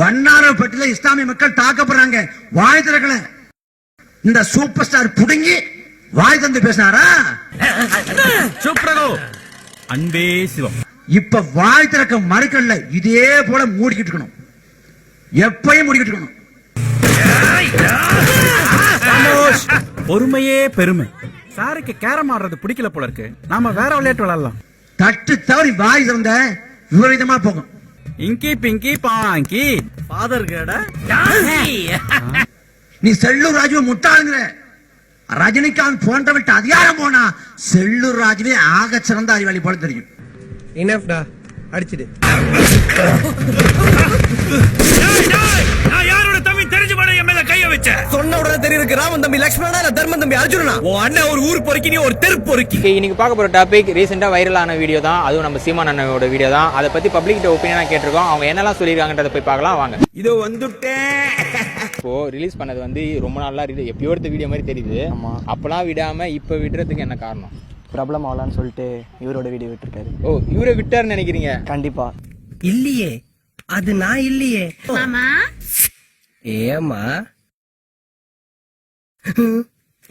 வண்ணாரப்பட்டில இஸ்லாமிய மக்கள் தாக்கப்படுறாங்க. வாய் திறக்கல. இந்த சூப்பர் ஸ்டார் புடுங்கி வாய் தந்து பேசினாரா? சூப்பரகோ அன்பே சிவம். இப்ப வாய் திறக்க மறுக்கல இதே போல மூடிக்கிட்டு இருக்கணும். எப்பயும் மூடிக்கிட்டு இருக்கணும். பொறுமையே பெருமை. சாருக்கு கேரம் ஆடுறது பிடிக்கல போல இருக்கு. நாம வேற விளையாட்டு விளையாடலாம். தட்டு தவறி வாய் திறந்த விபரீதமா போகும். இங்கி பிங்கி பாங்கி ஃபாதர் கேட? நீ செல்லூர் ராஜுவை முட்டாளுங்கிற. ரஜினிகாந்த் போன்றவற்றை அதிகாரம் போனா செல்லூர் ராஜுவே ஆக சிறந்த அறிவாளி போல தெரியும். இனஃப்டா அடிச்சிடு நான் யாரோட தம்பி தெரிஞ்சு பண்ண என் மேல கைய வச்ச. சொன்ன உடனே தெரியுது ராமன் தம்பி லக்ஷ்மணனா இல்ல தர்மன் தம்பி அர்ஜுனனா? உன் அண்ணன் ஒரு ஊர் பொறுக்கி நீ ஒரு தெரு பொறுக்கி. இன்னைக்கு பார்க்க போற டாபிக் ரீசெண்டாக வைரலான வீடியோ தான். அதுவும் நம்ம சீமான் அண்ணனோட வீடியோ தான். அதை பத்தி பப்ளிக் கிட்ட ஒப்பீனியனா கேட்டிருக்கோம். அவங்க என்னெல்லாம் சொல்லியிருக்காங்கன்றத போய் பார்க்கலாம். வாங்க. இதோ வந்துட்டேன். இப்போ ரிலீஸ் பண்ணது வந்து ரொம்ப நாளா எப்பயோ எடுத்த வீடியோ மாதிரி தெரியுது. அப்பெல்லாம் விடாம இப்போ விடுறதுக்கு என்ன காரணம்? பிரபலம் ஆகலான்னு சொல்லிட்டு இவரோட வீடியோ விட்டுருக்காரு. ஓ இவரை விட்டாருன்னு நினைக்கிறீங்க? கண்டிப்பா. இல்லையே. அது நான் இல்லையே. ஏமா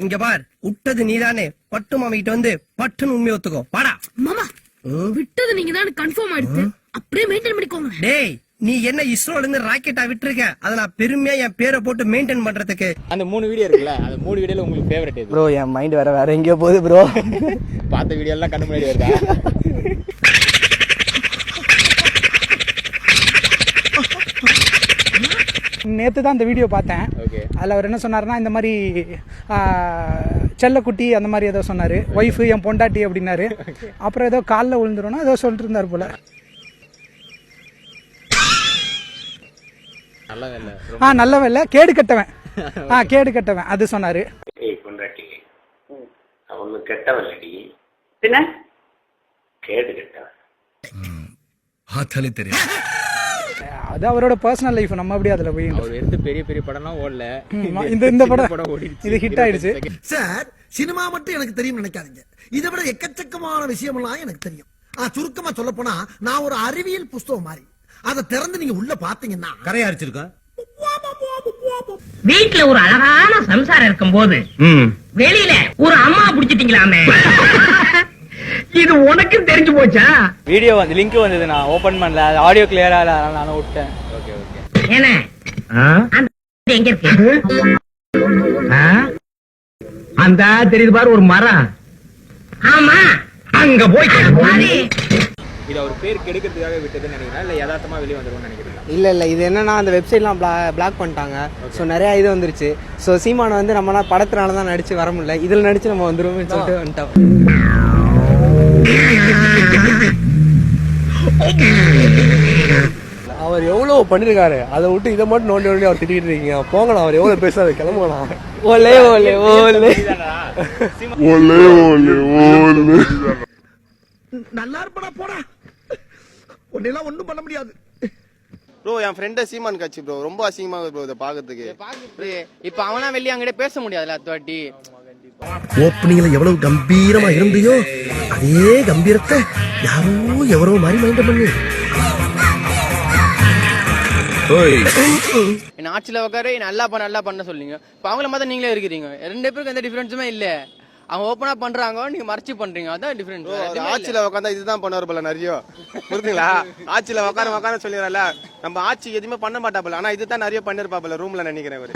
இங்க பார் விட்டது நீதானே. பட்டு மாமிக்கிட்ட வந்து பட்டுன்னு உண்மை ஒத்துக்கோ. பாடா மாமா விட்டது நீங்க தான் கன்ஃபார்ம் ஆயிடுச்சு அப்படியே மெயின்டைன் பண்ணிக்கோங்க. டேய் நீ என்ன இஸ்ரோல இருந்து ராக்கெட்டா விட்டுருக்க? அதை நான் பெருமையா என் பேரை போட்டு மெயின்டைன் பண்றதுக்கு. அந்த மூணு வீடியோ இருக்குல்ல அந்த மூணு வீடியோல உங்களுக்கு ஃபேவரட் எது? ப்ரோ என் மைண்ட் வேற வேற எங்கேயோ போகுது ப்ரோ பார்த்த வீடியோ எல்லாம் கண்ணு முன்னாடி வருதா? நேற்று தான் இந்த வீடியோ பார்த்தேன். ஓகே. அதில் அவர் என்ன சொன்னார்னா இந்த மாதிரி செல்லக்குட்டி அந்த மாதிரி ஏதோ சொன்னார். ஒய்ஃபு என் பொண்டாட்டி அப்படின்னாரு. அப்புறம் ஏதோ காலில் விழுந்துரும்னா ஏதோ சொல்லிட்டு இருந்தார் போல ஆ நல்ல வேலை கேடு கட்டவன். ஆ கேடு கட்டவன். அது சொன்னார். அவனு கெட்டவல்லடி. பின்ன? கேடு கெட்டவன். தெரியும். அது அவரோட பர்சனல் லைஃப் நம்ம அப்படியே அதில் போய் அவர் எடுத்து பெரிய பெரிய படம்லாம் ஓடல. இந்த இந்த படம் படம் ஓடிடுச்சு. இது ஹிட் ஆயிடுச்சு. சார் சினிமா மட்டும் எனக்கு தெரியும் நினைக்காதீங்க. இதை விட எக்கச்சக்கமான விஷயமெல்லாம் எனக்கு தெரியும். ஆ, சுருக்கமா சொல்ல போனா நான் ஒரு அறிவியல் புஸ்தகம் மாதிரி. அதை திறந்து நீங்க உள்ள பாத்தீங்கன்னா கரையா அரிச்சிருக்கோம் வீட்டுல ஒரு அழகான சம்சாரம் இருக்கும் போது வெளியில ஒரு அம்மா புடிச்சிட்டீங்களாமே? இது உனக்கு தெரிஞ்சு போச்சா? வீடியோ வந்து லிங்க் வந்தது நான் ஓபன் பண்ணல. ஆடியோ கிளியரா இல்ல அதனால நானும் விட்டேன். ஓகே ஓகே என்ன? அந்த எங்க இருக்கு? அந்த தெரியுது பாரு ஒரு மரம். ஆமா. அங்க போய் பாரு. இது அவர் பேர் கெடுக்கிறதுக்காக விட்டதுன்னு நினைக்கிறேன் இல்ல யதார்த்தமா வெளியே நினைக்கிறீங்களா? இல்லை இல்லை இது என்னன்னா அந்த வெப்சைட்லாம் பிளா பிளாக் பண்ணிட்டாங்க. ஸோ நிறைய இது வந்துருச்சு. ஸோ சீமானை வந்து நம்மனா படத்தினால தான் நடிச்சு வர முடியல. இதில் நடிச்சு நம்ம வந்துருவோம்னு சொல்லிட்டு வந்துட்டோம். அவர் எவ்வளோ பண்ணிருக்காரு? அதை விட்டு இதை மட்டும் நோண்டி நோண்டி அவர் திட்டிட்டு இருக்கீங்க. போங்கண்ணா அவர் எவ்வளோ பேசாது கிளம்புங்கண்ணா. ஓலே ஓலே ஓலே. நல்லா இருப்படா போடா. உன்னெல்லாம் ஒண்ணும் பண்ண முடியாது. ப்ரோ என் ஃப்ரெண்டை சீமான் காட்சி ப்ரோ ரொம்ப அசிங்கமாக ப்ரோ இதை பார்க்கறதுக்கு. இப்ப அவனா வெளியே அங்கிட்ட பேச முடியாதுல்ல அத்த வாட்டி. ஓப்பனிங்ல எவ்வளவு கம்பீரமா இருந்தியோ? அதே கம்பீரத்தை யாரோ எவரோ மாதிரி மைண்ட் பண்ணு. என்ன ஆட்சியில உட்காரு நல்லா பண்ண நல்லா பண்ண சொல்லுங்க இப்ப அவங்கள மாதிரி நீங்களே இருக்கிறீங்க. ரெண்டு பேருக்கு எந்த டிஃபரன்ஸுமே இல்ல. அவங்க ஓப்பனா பண்றாங்க நீங்க மறைச்சு பண்றீங்க. அதான் டிஃபரன்ஸ் ஆட்சியில் உட்காந்தா இதுதான் பண்ணுவார் போல நிறைய. புரியுதுங்களா? ஆட்சியில் உட்கார உட்கார சொல்லிடுறல நம்ம ஆட்சி எதுவுமே பண்ண மாட்டா போல. ஆனா இதுதான் நிறைய பண்ணிருப்பா போல ரூம்ல நினைக்கிறேன் இவரு.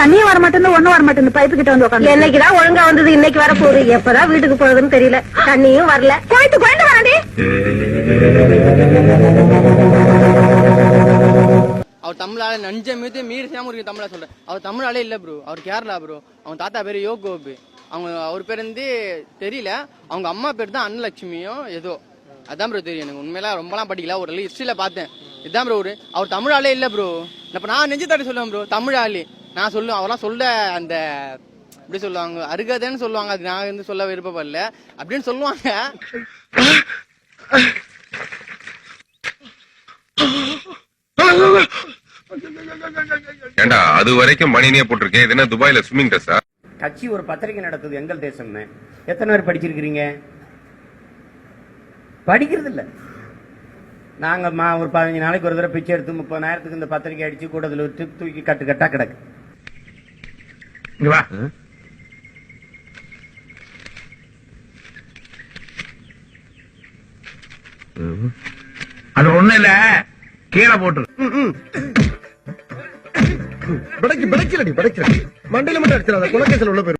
தண்ணியும் வர மாட்டேங்குது ஒண்ணும் வர மாட்டேங்குது பைப்பு கிட்ட வந்து உட்காந்து என்னைக்குதான் ஒழுங்கா வந்தது இன்னைக்கு வர போகுது. எப்பதான் வீட்டுக்கு போகுதுன்னு தெரியல. தண்ணியும் வரல. போயிட்டு போயிட்டு வராடி அவர் தமிழால நஞ்ச மீது மீறி சேம இருக்கு தமிழா சொல்றேன். அவர் தமிழாலே இல்ல ப்ரோ அவர் கேரளா ப்ரோ அவங்க தாத்தா பேரு யோக் கோபு அவங்க அவர் பேர் வந்து தெரியல. அவங்க அம்மா பேர் தான் அன்னலட்சுமியும் ஏதோ. அதான் ப்ரோ தெரியும் எனக்கு. உண்மையில ரொம்பலாம் படிக்கல. ஒரு ஹிஸ்டரியில பார்த்தேன். இதுதான் ப்ரோ ஒரு அவர் தமிழாலே இல்ல ப்ரோ இப்ப நான் நெஞ்சு தாட்டி சொல்லுவேன் ப்ரோ தமிழாளி நான் சொல்லுவேன் அவரெல்லாம் சொல்ல அந்த எப்படி சொல்லுவாங்க அருகதைன்னு சொல்லுவாங்க. அது நான் வந்து சொல்ல விருப்பப்படல. அப்படின்னு சொல்லுவாங்க. ஏண்டா அது வரைக்கும் மணினே போட்டிருக்கேன். இது என்ன துபாயில ஸ்விம்மிங் ட்ரெஸ்ஸா கட்சி ஒரு பத்திரிகை நடத்துது எங்கள் தேசம்னு. எத்தனை பேர் படிச்சிருக்கிறீங்க? படிக்கிறது இல்ல நாங்க ஒரு பதினஞ்சு நாளைக்கு ஒரு தடவை பிச்சை எடுத்து முப்பதாயிரத்துக்கு இந்த பத்திரிக்கை அடிச்சு கூடத்துல விட்டு தூக்கி கட்டு கட்டா கிடக்கு. இங்க வா. அது ஒண்ணு இல்ல. கீழே போட்டு படைக்கு படைக்கலடி படைக்கல. மண்டையில மட்டும் அடிச்சிடாத. குலக்கேசல் உள்ள போயிரு.